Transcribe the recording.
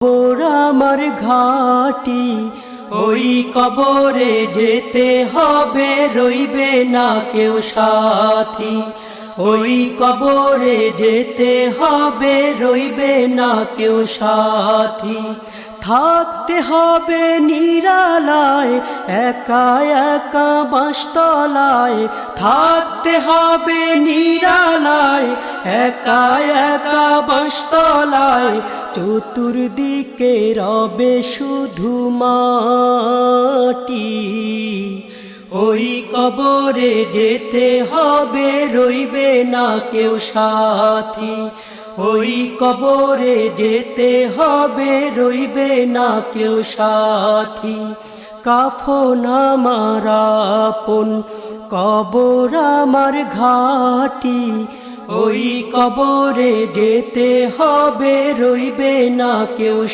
আমার ঘাটি, ওই কবরে যেতে হবে, রইবে না কেউ সাথী। ওই কবরে যেতে হবে, রইবে না কেউ সাথী। থাকতে হবে নিরালায়, একা একা বাঁশতলায়। থাকতে হবে নিরালায় একা একা বাঁশতলায় চতুর্দিকে রবে শুধু মাটি। ওই কবরে যেতে হবে, রইবে না কেউ সাথী। ওই কবরে যেতে হবে, রইবে না কেউ সাথী। কাফন আমার আপন, কবর আমার ঘাটি। ওই কবরে যেতে হবে রইবে না কেউ